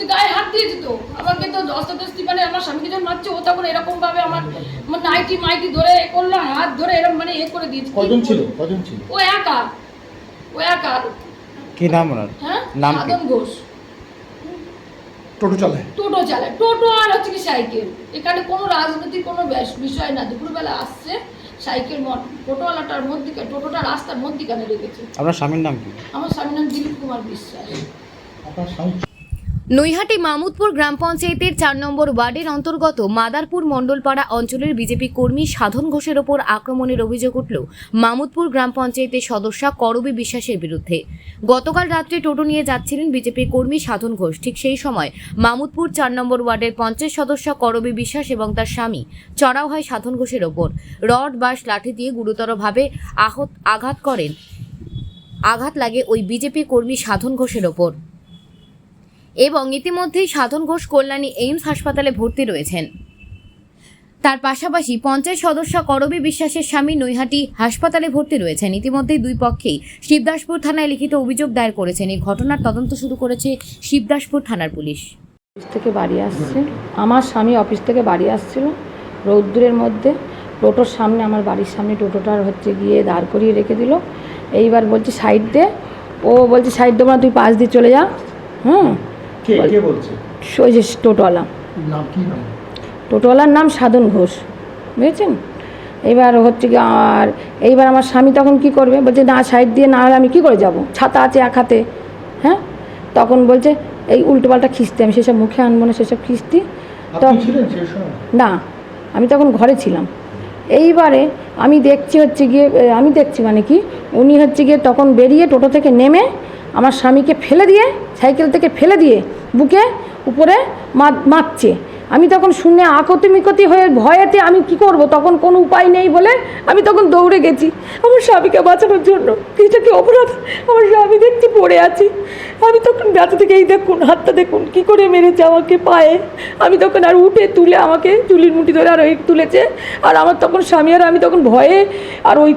তো গায়ে হাত দিয়েছে তো। আমাকে তো দস্তাদস্তি মানে আমার স্বামীকে যখন মারছে ও তখন এরকম ভাবে আমার আমার নাইটি মাইটি ধরে এ করল হাত ধরে এরকম মানে এ করে দিয়েছে। কজন ছিল? কজন ছিল? ও একা। ও একা। কি নাম ওনার? হ্যাঁ? নাম কি? সাধন ঘোষ। টোটো চালায়? টোটো চালায়। টোটো আর হচ্ছে কি সাইকেল। এখানে কোনো রাজনৈতিক কোনো বিষয় না। দুপুরবেলা আসছে সাইকেল টোটোওয়ালাটার মধ্যিখানে টোটোটা রাস্তার মধ্যিখানে রেখেছে। আপনার স্বামীর নাম কি? আমার স্বামীর নাম দিলীপ কুমার বিশ্বাস। আপনার স্বামী নৈহাটি মামুদপুর গ্রাম পঞ্চায়েতের চার নম্বর ওয়ার্ডের অন্তর্গত মাদারপুর মণ্ডলপাড়া অঞ্চলের বিজেপি কর্মী সাধন ঘোষের ওপর আক্রমণের অভিযোগ উঠল মামুদপুর গ্রাম পঞ্চায়েতের সদস্যা করবী বিশ্বাসের বিরুদ্ধে। গতকাল রাত্রে টোটো নিয়ে যাচ্ছিলেন বিজেপি কর্মী সাধন ঘোষ। ঠিক সেই সময় মামুদপুর চার নম্বর ওয়ার্ডের পঞ্চায়েত সদস্য করবী বিশ্বাস এবং তার স্বামী চড়াও হয় সাধন ঘোষের ওপর। রড, বাঁশ, লাঠি দিয়ে গুরুতরভাবে আহত আঘাত করেন। আঘাত লাগে ওই বিজেপি কর্মী সাধন ঘোষের ওপর। এবং ইতিমধ্যেই সাধন ঘোষ কল্যাণী এইমস হাসপাতালে ভর্তি রয়েছেন। তার পাশাপাশি পঞ্চায়েত সদস্য করবী বিশ্বাসের স্বামী নৈহাটি হাসপাতালে ভর্তি রয়েছেন। ইতিমধ্যেই দুই পক্ষেই শিবদাসপুর থানায় লিখিত অভিযোগ দায়ের করেছেন। এই ঘটনার তদন্ত শুরু করেছে শিবদাসপুর থানার পুলিশ। অফিস থেকে বাড়ি আসছে। আমার স্বামী অফিস থেকে বাড়ি আসছিল। রৌদ্রের মধ্যে টোটোর সামনে আমার বাড়ির সামনে টোটোটার হচ্ছে গিয়ে দাঁড় করিয়ে রেখে দিল। এইবার বলছি, সাইড দে। ও বলছে, সাইড দেবো না তুই পাশ দিয়ে চলে যা। হুম? কে কে বলছে? ওই যে টোটোওয়ালা। নাম কি নাম? টোটোওয়ালার নাম সাধন ঘোষ। বুঝেছেন? এইবার হচ্ছে কি আর এইবার আমার স্বামী তখন কি করবে? বলছে না সাইড দিয়ে না হলে আমি কী করে যাব? ছাতা আছে এক হাতে। হ্যাঁ? তখন বলছে এই উল্টোপাল্টা খিস্তি আমি সেসব মুখে আনব না সেসব খিস্তি। না আমি তখন ঘরে ছিলাম। এইবারে আমি দেখছি হচ্ছে গিয়ে আমি দেখছি মানে কি উনি হচ্ছে গিয়ে তখন বেরিয়ে টোটো থেকে নেমে আমার স্বামীকে ফেলে দিয়ে সাইকেল থেকে ফেলে দিয়ে বুকে উপরে মা- মারছে। আমি তখন শুনে আকতি মিকতি হয়ে ভয়েতে আমি কি করব? তখন কোনো উপায় নেই বলে আমি তখন দৌড়ে গেছি। আমার স্বামীকে বাঁচানোর জন্য। এটা কি অপরাধ। আমার স্বামী দেখছি পড়ে আছি। আমি তখন ব্যথা থেকে এই দেখুন হাতটা দেখুন কি করে মেরেছে আমাকে পায়ে। আমি তখন আর উঠে তুলে আমাকে চুলির মুঠি ধরে আর ওই তুলেছে। আর আমার তখন স্বামী আর আমি তখন ভয়ে আর ওই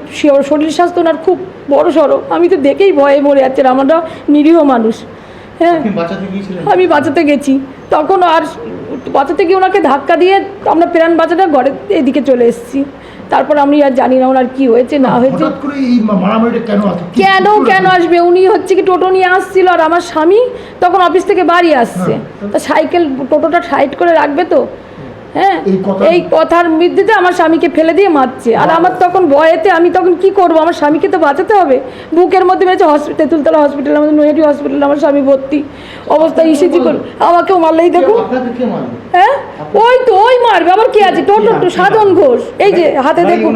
শরীর স্বাস্থ্য ওনার খুব বড় সড়ো। আমি তো দেখেই ভয়ে মরে যাচ্ছে আমরা নিরীহ মানুষ। হ্যাঁ? আমি বাঁচাতে গেছি। তখন আর বাঁচাতে গিয়ে ওনাকে ধাক্কা দিয়ে আমরা প্রাণ বাঁচাটা ঘরের এদিকে চলে এসেছি। তারপর আমি আর জানি না ওনার কি হয়েছে না হয়েছে। কেন কেন? আসবে? উনি হচ্ছে কি টোটো নিয়ে আসছিল আর আমার স্বামী তখন অফিস থেকে বাড়ি আসছে। হ্যাঁ। তা সাইকেল টোটোটা সাইড করে রাখবে তো? হ্যাঁ এই কথার মধ্যে আমার স্বামীকে ফেলে দিয়ে মারছে। আর আমার তখন ভয়েতে আমি তখন কি করব? আমার স্বামীকে তো বাঁচাতে হবে। বুকের মধ্যে মেরেছে হসপিটাল তেঁতুলতলা হসপিটাল আমাদের নৈহাটি হসপিটাল আমার স্বামী ভর্তি অবস্থা ইসিজি করুন আমাকেও মারলেই দেখুন হ্যাঁ? ওই তো ওই মারবে। আবার কি আছে? টোটো সাধন ঘোষ। এই যে হাতে দেখুন।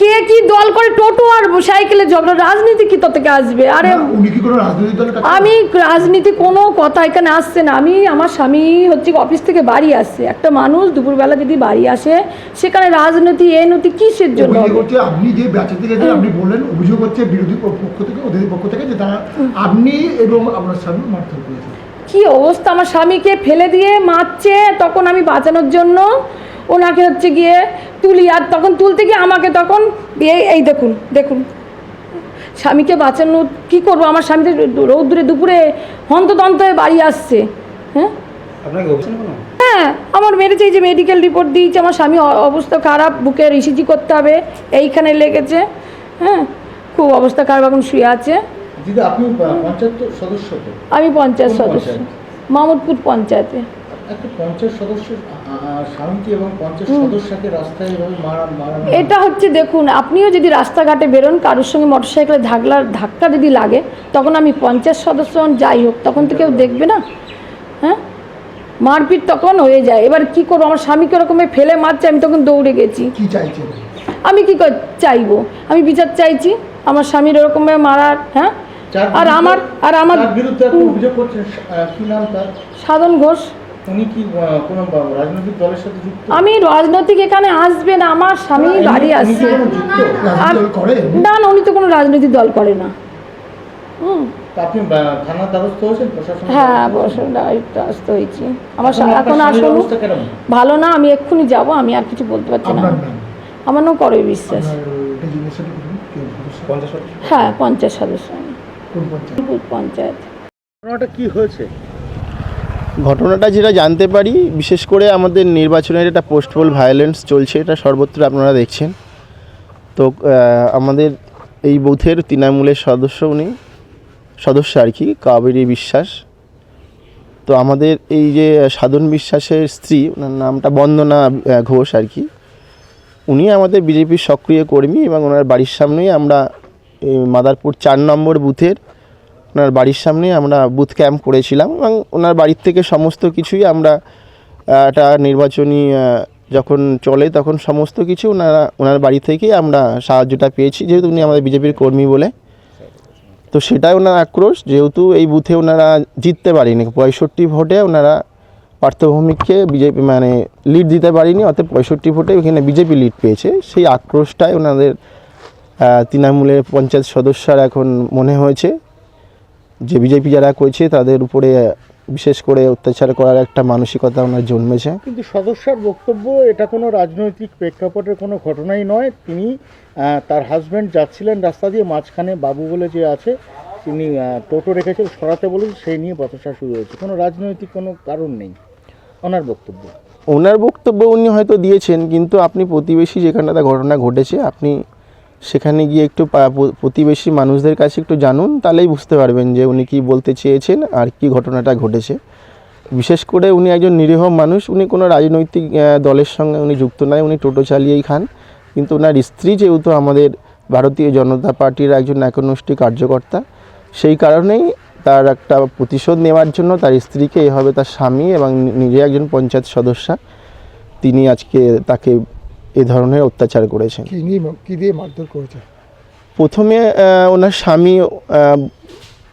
কে কি দল করে টোটো আর সাইকেলে ঝগড়া? রাজনীতি কি তোর থেকে আসবে? আরে আমি রাজনীতি কোনো কথা এখানে আসছে না। আমি আমার স্বামী হচ্ছে অফিস থেকে বাড়ি আসছে। একটা মানুষ দুপুরবেলা যদি বাড়ি আসে সেখানে রাজনীতি এ নতি কিসের জন্য? আপনি যে বেঁচাতে গেছেন আপনি বললেন অভিযোগ হচ্ছে বিরোধী পক্ষ থেকে ওদের পক্ষ থেকে যে তারা আপনি এবং আপনার স্বামী মারধর করেছেন। কি অবস্থা? আমার স্বামীকে ফেলে দিয়ে মারছে তখন আমি বাঁচানোর জন্য? ওনাকে হচ্ছে গিয়ে তুলি আর তখন তুলতে গিয়ে আমাকে তখন এই এই দেখুন দেখুন। স্বামীকে বাঁচানো কি করব? আমার স্বামী রৌদ্রে দুপুরে হন্তদন্ত হয়ে বাড়ি আসছে। হ্যাঁ? হ্যাঁ আমার মেরেছে এই যে মেডিকেল রিপোর্ট দিয়েছে আমার স্বামী অবস্থা খারাপ বুকের ইসিজি করতে হবে এইখানে লেগেছে। হ্যাঁ খুব অবস্থা খারাপ এখন শুয়ে আছে। আমি পঞ্চায়েত সদস্য? মামুদপুর পঞ্চায়েতে। একটা পঞ্চায়েত সদস্য স্বামীকে এবং পঞ্চায়েত সদস্যকে রাস্তায় এভাবে মারা মারা এটা হচ্ছে দেখুন আপনিও যদি রাস্তাঘাটে বেরোন কারোর সঙ্গে মোটরসাইকেলে ধাকলার ধাক্কা যদি লাগে তখন আমি পঞ্চায়েত সদস্য যাই হোক তখন তো কেউ দেখবে না। হ্যাঁ? মারপিট তখন হয়ে যায়। এবার কি করব? আমার স্বামীকে ওরকমে ফেলে মারছে আমি তখন দৌড়ে গেছি। কি আমি কি চাইব? আমি বিচার চাইছি আমার স্বামীর ওরকমভাবে মারার হ্যাঁ? আর আমার আর আমার বিরুদ্ধে অভিযোগ করছেন সাধন ঘোষ। উনি কি কোনো রাজনৈতিক দলের সাথে যুক্ত? আমি রাজনৈতিক এখানে আসবে না আমার স্বামী বাড়ি আসছে করে না না উনি তো কোনো রাজনৈতিক দল করে না। হুম। আপনি থানার দ্বারস্থ হয়েছেন? প্রশাসন হ্যাঁ হয়েছি। আমার এখন ভালো না আমি এক্ষুনি যাব আমি আর কিছু বলতে পারছি না। আপনার নাম? আমার নাম করবে বিশ্বাস? হ্যাঁ পঞ্চায়েত সদস্য। পঞ্চায়েত? দুপুর পঞ্চায়েত। ঘটনাটা কি হয়েছে? ঘটনাটা যেটা জানতে পারি, বিশেষ করে আমাদের নির্বাচনের একটা পোস্টপোল ভায়োলেন্স চলছে, এটা সর্বত্র আপনারা দেখছেন। তো আমাদের এই বুথের তৃণমূলের সদস্য উনি, সদস্য আর কি, কাবেরী বিশ্বাস। তো আমাদের এই যে সাধন বিশ্বাসের স্ত্রী, ওনার নামটা বন্দনা ঘোষ আর কি, উনি আমাদের বিজেপির সক্রিয় কর্মী এবং ওনার বাড়ির সামনেই আমরা মাদারপুর চার নম্বর বুথের ওনার বাড়ির সামনে আমরা বুথ ক্যাম্প করেছিলাম এবং ওনার বাড়ির থেকে সমস্ত কিছুই আমরা একটা নির্বাচনী যখন চলে তখন সমস্ত কিছু ওনারা, ওনার বাড়ি থেকেই আমরা সাহায্যটা পেয়েছি, যেহেতু উনি আমাদের বিজেপির কর্মী বলে। তো সেটাই ওনার আক্রোশ, যেহেতু এই বুথে ওনারা জিততে পারেনি, পঁয়ষট্টি ভোটে ওনারা পার্থভৌমিককে বিজেপি মানে লিড দিতে পারেনি অর্থাৎ পঁয়ষট্টি ভোটে ওখানে বিজেপি লিড পেয়েছে। সেই আক্রোশটাই ওনাদের তৃণমূলের পঞ্চায়েত সদস্যরা এখন মনে হয়েছে। যে বিজেপি যারা করছে তাদের উপরে বিশেষ করে অত্যাচার করার একটা মানসিকতা ওনার জন্মেছে। কিন্তু সদস্যার বক্তব্য এটা কোনো রাজনৈতিক প্রেক্ষাপটের কোনো ঘটনাই নয়। তিনি তার হাজব্যান্ড যাচ্ছিলেন রাস্তা দিয়ে মাঝখানে বাবু বলে যে আছে তিনি টোটো রেখেছে সরাতে বলেন সেই নিয়ে বচসা শুরু হয়েছে। কোনো রাজনৈতিক কোনো কারণ নেই। ওনার বক্তব্য। ওনার বক্তব্য উনি হয়তো দিয়েছেন কিন্তু আপনি প্রতিবেশী যেখানে যেখানটাতে ঘটনা ঘটেছে আপনি সেখানে গিয়ে একটু প্রতিবেশী মানুষদের কাছে একটু জানুন, তাহলেই বুঝতে পারবেন যে উনি কি বলতে চেয়েছেন আর কি ঘটনাটা ঘটেছে। বিশেষ করে উনি একজন নিরীহ মানুষ, উনি কোনো রাজনৈতিক দলের সঙ্গে উনি যুক্ত নয়, উনি টোটো চালিয়েই খান। কিন্তু ওনার স্ত্রী যেহেতু আমাদের ভারতীয় জনতা পার্টির একজন একনষ্টি কার্যকর্তা, সেই কারণেই তার একটা প্রতিশোধ নেওয়ার জন্য তার স্ত্রীকে, এভাবে তার স্বামী এবং নিজে একজন পঞ্চায়েত সদস্যা, তিনি আজকে তাকে এ ধরনের অত্যাচার করেছেন। কি নিয়ে কি দিয়ে মারধর করেছে? প্রথমে ওনার স্বামী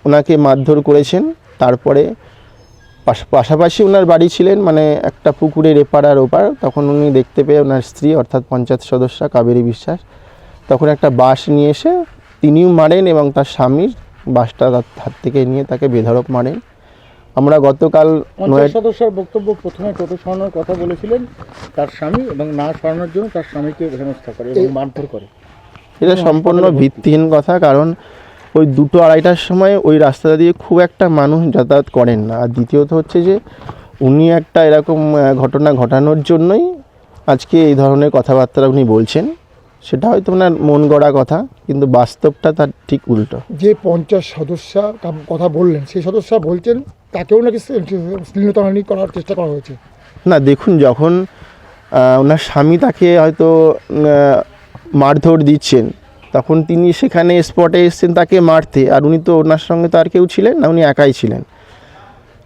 ওনাকে মারধর করেছেন। তারপরে পাশ- পাশাপাশি ওনার বাড়ি ছিলেন মানে একটা পুকুরের এপার আর ওপার। তখন উনি দেখতে পেয়ে ওনার স্ত্রী অর্থাৎ পঞ্চায়েত সদস্যা কাবেরী বিশ্বাস তখন একটা বাঁশ নিয়ে এসে তিনিও মারেন এবং তার স্বামীর বাঁশটা তার হাত থেকে নিয়ে তাকে বেধড়ক মারেন। আমরা গতকাল পঞ্চায়েত সদস্যর বক্তব্য প্রথমে টোটো সরানোর কথা বলেছিলেন তার স্বামী এবং না সরানোর জন্য তার স্বামীকে হেনস্থা করে এবং মারধর করে। এটা সম্পূর্ণ ভিত্তিহীন কথা কারণ ওই দুটো আড়াইটার সময় ওই রাস্তা দিয়ে খুব একটা মানুষ যাতায়াত করেন না। আর দ্বিতীয়ত হচ্ছে যে উনি একটা এরকম ঘটনা ঘটানোর জন্যই আজকে এই ধরনের কথাবার্তা উনি বলছেন। সেটা হয়তো ওনার মন গড়া কথা কিন্তু বাস্তবটা তার ঠিক উল্টো। যে পঞ্চাশ সদস্য কথা বললেন সেই সদস্য বলছেন তাকেও নাকি শ্লীলতাহানি করার চেষ্টা করা হয়েছে। না, দেখুন, যখন ওনার স্বামী তাকে হয়তো মারধর দিচ্ছেন, তখন তিনি সেখানে স্পটে এসেছেন তাকে মারতে, আর উনি তো ওনার সঙ্গে তো আর কেউ ছিলেন না, উনি একাই ছিলেন।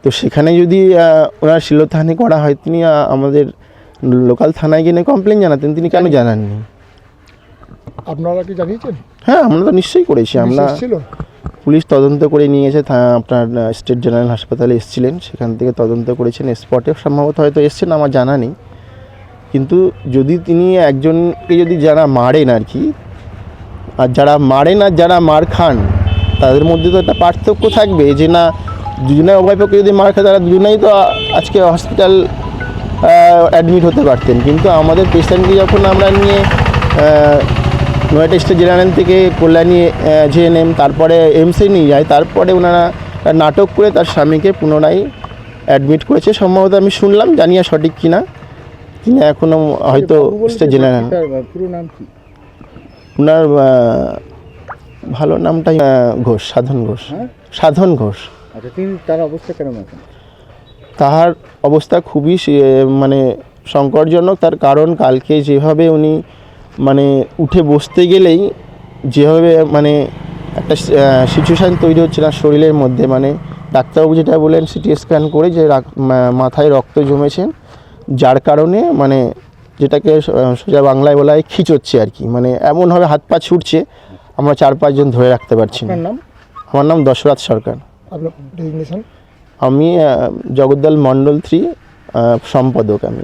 তো সেখানে যদি ওনার শিলতাহানি করা হয়, তিনি আমাদের লোকাল থানায় গিয়ে কমপ্লেন জানাতেন, তিনি কেন জানাননি? আপনারা কি জানিয়েছেন? হ্যাঁ আমরা তো নিশ্চয়ই করেছি। আমরা ছিল পুলিশ তদন্ত করে নিয়ে থা- আপনার স্টেট জেনারেল হাসপাতালে এসেছিলেন। সেখান থেকে তদন্ত করেছেন। স্পটে সম্ভবত হয়তো এসছেন আমার জানা নেই। কিন্তু যদি তিনি একজনকে যদি যারা মারেন আর কি আর যারা মারেন আর যারা মার খান তাদের মধ্যে তো একটা পার্থক্য থাকবে যে না দুজনে উভয় পক্ষে যদি মার খায় তারা দুজনেই তো আজকে হসপিটাল অ্যাডমিট হতে পারতেন। কিন্তু আমাদের পেশেন্টকে যখন আমরা নিয়ে নয়টা স্টেট জেনারেল থেকে কল্যাণী জেএনএম তারপরে এমসে নিয়ে যায়। তারপরে ওনারা নাটক করে তার স্বামীকে পুনরায় অ্যাডমিট করেছে। সম্ভবত আমি শুনলাম জানি না সঠিক কিনা। তিনি এখনও হয়তো স্টেট জেনারেল পুরো নাম কি? ওনার ভালো নামটাই ঘোষ সাধন ঘোষ। হ্যাঁ? সাধন ঘোষ। আচ্ছা তিনি তার অবস্থা এখন? তাহার অবস্থা খুবই মানে সংকটজনক। তার কারণ কালকে যেভাবে উনি মানে উঠে বসতে গেলেই যেভাবে মানে একটা সিচুয়েশান তৈরি হচ্ছে না শরীরের মধ্যে মানে ডাক্তারবাবু যেটা বলেন সিটি স্ক্যান করে যে মাথায় রক্ত জমেছে যার কারণে মানে যেটাকে সোজা বাংলায় বলা হয় খিচোচ্ছে আর কি। মানে এমনভাবে হাত পা ছুটছে আমরা চার পাঁচজন ধরে রাখতে পারছি না। নাম? আমার নাম দশরথ সরকার। আমি জগদ্দল মণ্ডল থ্রি সম্পাদক আমি।